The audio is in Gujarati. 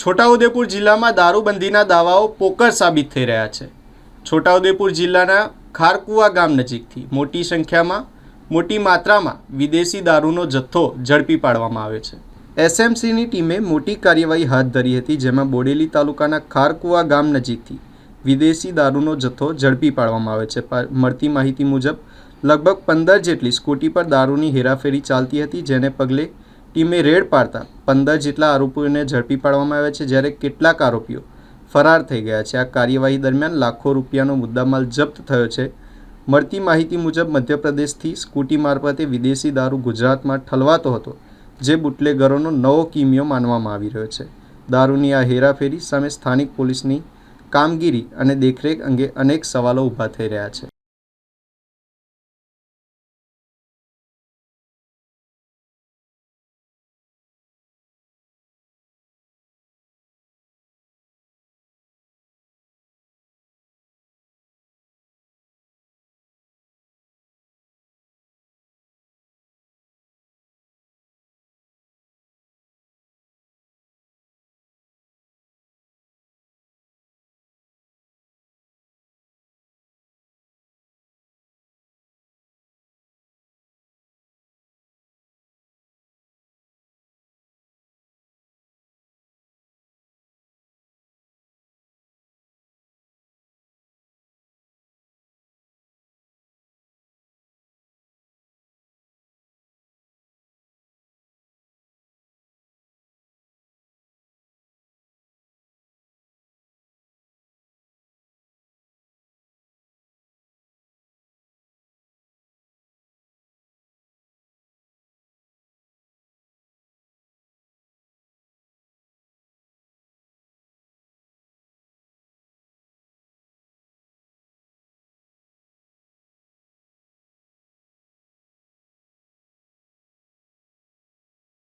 છોટાઉદેપુર જિલ્લામાં દારૂબંધીના દાવાઓ પોકર સાબિત થઈ રહ્યા છે. છોટાઉદેપુર જિલ્લાના ખારકુવા ગામ નજીકથી મોટી સંખ્યામાં, મોટી માત્રામાં વિદેશી દારૂનો જથ્થો ઝડપી પાડવામાં આવ્યો છે. એસએમસીની ટીમે મોટી કાર્યવાહી હાથ ધરી હતી, જેમાં બોડેલી તાલુકાના ખારકુવા ગામ નજીકથી વિદેશી દારૂનો જથ્થો ઝડપી પાડવામાં આવે છે. મળતી માહિતી મુજબ, લગભગ પંદર જેટલી સ્કૂટી પર દારૂની હેરાફેરી ચાલતી હતી, જેને પગલે ટીમે રેડ પાડતા પંદર જેટલા આરોપીઓને ઝડપી પાડવામાં આવ્યા છે જ્યારે કેટલાક આરોપીઓ ફરાર થઈ ગયા છે. આ કાર્યવાહી દરમિયાન લાખો રૂપિયાનો મુદ્દામાલ જપ્ત થયો છે. મળતી માહિતી મુજબ મધ્યપ્રદેશથી સ્કૂટી મારફતે વિદેશી દારૂ ગુજરાતમાં ઠલવાતો હતો, જે બુટલેગરોનો નવો કિમિયો માનવામાં આવી રહ્યો છે. દારૂની આ હેરાફેરી સામે સ્થાનિક પોલીસની કામગીરી અને દેખરેખ અંગે અનેક સવાલો ઊભા થઈ રહ્યા છે.